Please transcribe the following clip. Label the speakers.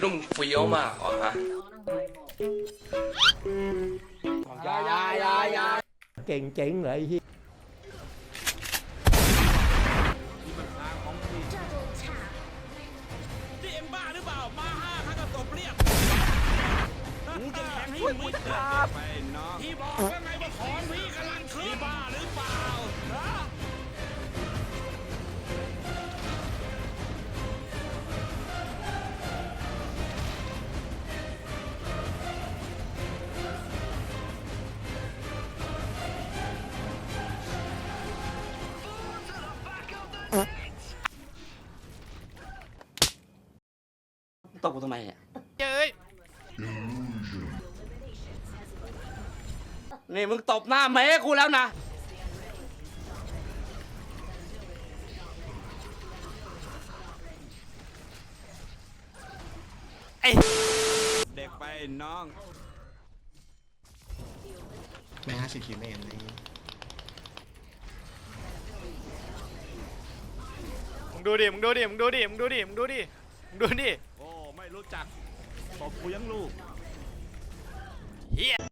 Speaker 1: คิดว่ามึงเฟี้ยวมากเหรอฮะ
Speaker 2: ยายายายา
Speaker 3: เก่งเจ๋งเลยที่
Speaker 4: นี่เอ็มบ้าหรือเปล่า มาห้าข้าก็ตบเรียบกูจะแทงให้มึงไม่ได้ไปน้องพี่บอกว่าไง
Speaker 2: ตบกูทำไมอะ
Speaker 4: เจ้ย
Speaker 2: นี่มึงตบหน้าแม่กูแล้วนะ
Speaker 4: เด็กไปน้อง
Speaker 5: ไม่ห้าสิบคิวเองเลย
Speaker 6: มึงดูดิมึงดูดิมึงดูดิมึงดูดิมึงดูดิมึงดูดิ
Speaker 4: โอ้ไม่ รู้จักตบกูยังลูก
Speaker 6: เฮีย